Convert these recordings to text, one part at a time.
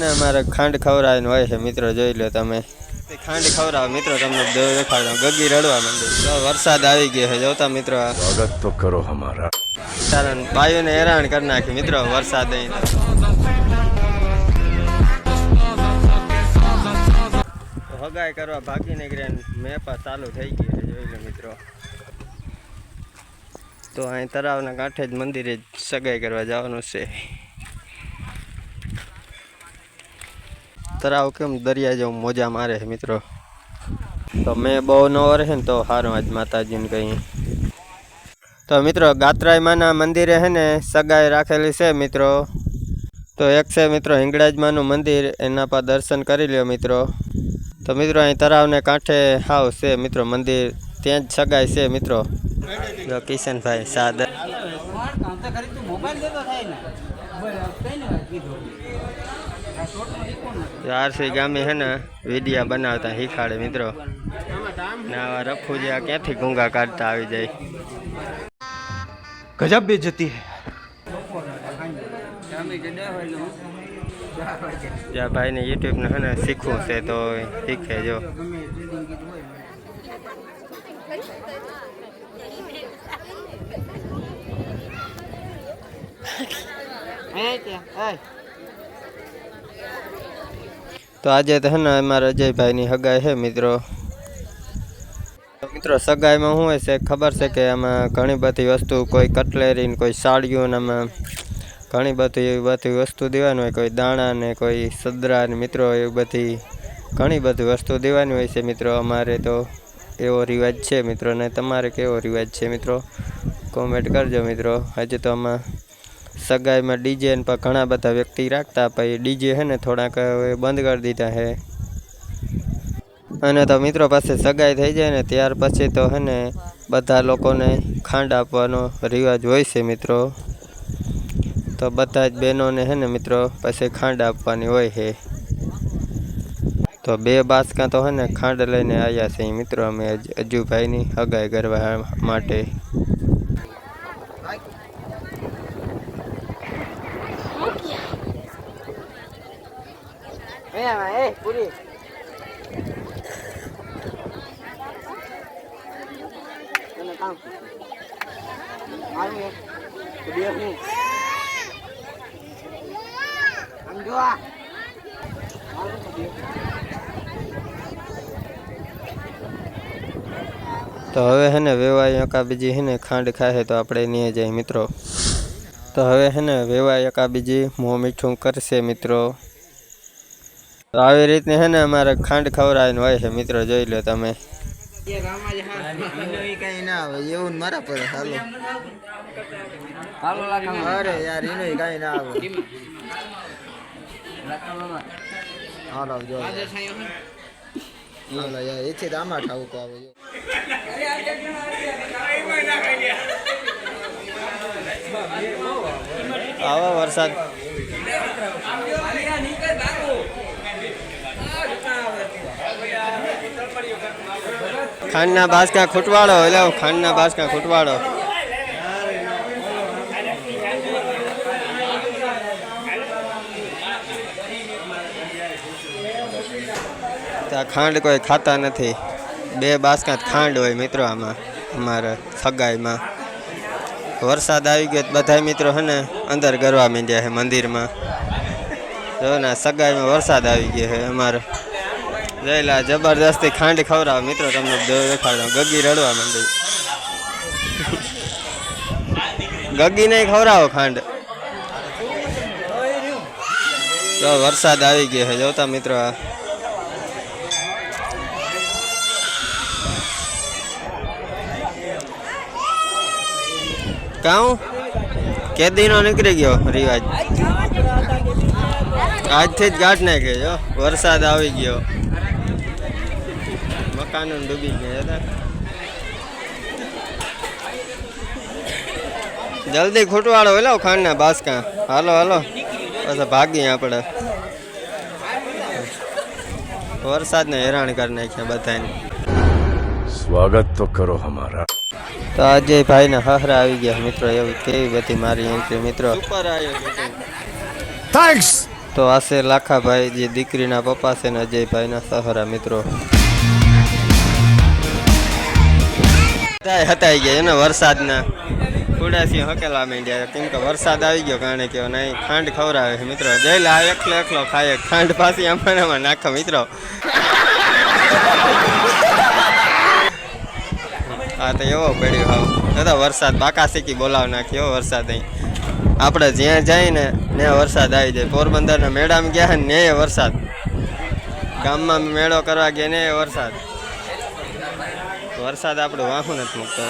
બધાને અમારે ખાંડ ખવડાવીને હોય છે. મિત્રો જોઈ લો તમે. ખાંડ ખવરાવ મિત્રો તમને દેખાડો. ગગી રડવા માંડે. તો વરસાદ આવી ગયો છે. જોતા મિત્રો સ્વાગત તો કરો અમારા. કારણ બાયોને હેરાન કરી નાખી. મિત્રો વરસાદ અહીં. હગાઈ કરવા ભાગી નીકળ્યા મેપા ચાલુ થઈ ગયું છે. જોઈ લો મિત્રો. તો અહીં તળાવના કાંઠે જ મંદિરે સગાઈ કરવા જવાનું છે. તળાવ કેમ દરિયા જેવું મોજા મારે છે મિત્રો? તો મેં બહુ ન વરસે ને તો સારું આજ માતાજીને કહી તો મિત્રો ગાત્રાયમાના મંદિરે હે ને સગાઈ રાખેલી છે મિત્રો. તો એક છે મિત્રો હિંગળાજમાનું મંદિર, એના પર દર્શન કરી લ્યો મિત્રો. તો મિત્રો, અહીં તળાવને કાંઠે હાવ છે મિત્રો મંદિર, ત્યાં જ સગાઈ છે મિત્રો. જો કિશનભાઈ સાદર. આરસી ગામે હે ને વિડિયા બનાવતા શીખાડે મિત્રો. ના રખું જે ક્યાંથી ગુંગા કાઢતા આવી જાય? ગજબ બે જતી હે. ભાઈ ને યુટ્યુબ ને હે ને શીખવું છે તો શીખે જો. Hey, hey. તો આજે તો હે ને અમારા અજયભાઈની હગાઈ છે મિત્રો. મિત્રો, સગાઈમાં શું હોય છે? ખબર છે કે આમાં ઘણી બધી વસ્તુ, કોઈ કટલેરી કોઈ સાડીઓ આમાં ઘણી બધી એવી બધી વસ્તુ દેવાની હોય, કોઈ દાણા ને કોઈ સદરા ને મિત્રો, એવી બધી ઘણી બધી વસ્તુ દેવાની હોય છે મિત્રો. અમારે તો એવો રિવાજ છે મિત્રો, ને તમારે કેવો રિવાજ છે મિત્રો? કોમેન્ટ કરજો મિત્રો. હજી તો આમાં સગાઈમાં ડીજે પર ઘણા બધા વ્યક્તિ રાખતા, પછી ડીજે છે ને થોડાક બંધ કરી દીધા હે. અને તો મિત્રો પાસે સગાઈ થઈ જાય ને, ત્યાર પછી તો હે ને બધા લોકોને ખાંડ આપવાનો રિવાજ હોય છે મિત્રો. તો બધા જ બહેનોને હે ને મિત્રો પછી ખાંડ આપવાની હોય છે. તો બે બાસકા તો હે ને ખાંડ લઈને આવ્યા છે મિત્રો અમે અજુભાઈની હગાઈ કરવા માટે. તો હવે હે ને વેવાય એકા બીજી હે ને ખાંડ ખાશે તો આપણે નહીં જાય મિત્રો. તો હવે હે ને વેવાય એકા બીજી મોં મીઠું કરશે મિત્રો. તો આવી રીતની હે ને અમારે ખાંડ ખવડાવીને હોય છે મિત્રો જોઈ લો તમે. કઈ ના આવે એવું મારા પર હાલો અરે યાર એનો કઈ ના આવે. હાલો જો. હાલો યાર એથી તો આમાં આવે આવા વરસાદ. ખાંડના બાસકા ખૂટવાડો એટલે ખાંડના બાસકા ખૂટવાડો ત્યાં ખાંડ કોઈ ખાતા નથી. બે બાસકા ખાંડ હોય મિત્રો આમાં, અમારા સગાઈમાં. વરસાદ આવી ગયો બધા મિત્રો છે ને અંદર ગરવા માંડ્યા છે મંદિરમાં. જો ને સગાઈમાં વરસાદ આવી ગયો છે અમારે. જયલા જબરદસ્તી ખાંડ ખવડાવો. મિત્રો, તમને દેખાડો. ગગી રડવા માંડી. ગગી નહીં ખવડાવો ખાંડ. તો વરસાદ આવી ગયો છે. જોતા મિત્રો કાઉ? કેદીનો નીકળી ગયો રિવાજ. આજથી જ ગાંઠ નાખે જો વરસાદ આવી ગયો. કાનૂન ડૂબી ગયા હતા જલ્દી ખૂટવાડો એલો ખાંડના બાસકા. હાલો હાલો. પછી ભાગી આપણે. વરસાદ ને હેરાન કરી નાખ્યા બધાને સ્વાગત તો કરો અમારા. તો આજે ભાઈના હહરા આવી ગયા મિત્રો એવું કેવી બધી મારી એન્ટ્રી મિત્રો. થેન્ક્સ તો આશે લાખાભાઈ જે દીકરીના પપ્પા છે ને અજયભાઈના સહરા મિત્રો. બધાય હતાઈ ગયા એને વરસાદના. કુડાસી હકેલા માંડ્યા કેમ કે વરસાદ આવી ગયો કારણે કે નહીં ખાંડ ખવરાવે છે મિત્રો. જઈ લે એકલો એકલો ખાય. ખાંડ પાછી અમારામાં નાખો મિત્રો. હા તો એવો પડ્યો હાવ. દાદા, વરસાદ બાકા શીખી બોલાવ નાખી એવો વરસાદ અહીં. આપણે જ્યાં જઈએ ને, ત્યાં વરસાદ આવી જાય. પોરબંદરના મેળામાં ગયા ને વરસાદ. ગામમાં મેળો કરવા ગયા ને વરસાદ. વરસાદ આપણો વાંખું નથી મૂકતો.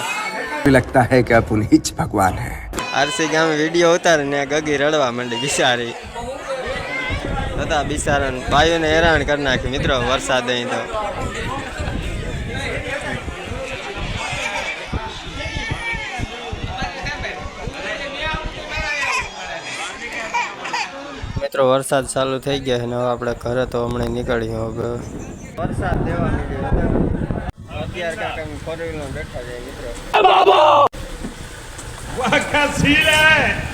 લગતા હે કે પુનીજ ભગવાન હે. આરસી ગામે વીડિયો ઉતારે ને ગગી રડવા માંડી બિચારી. બધા બિચારા ભાઈઓને હેરાન કરી નાખ્યું મિત્રો વરસાદ અહીં તો. મિત્રો વરસાદ ચાલુ થઈ ગયા અને હવે આપણે ઘરે તો હમણાં નીકળ્યો વરસાદ દેવા નીકળ્યો અત્યારે કાંક અમે ફોર વ્હીલર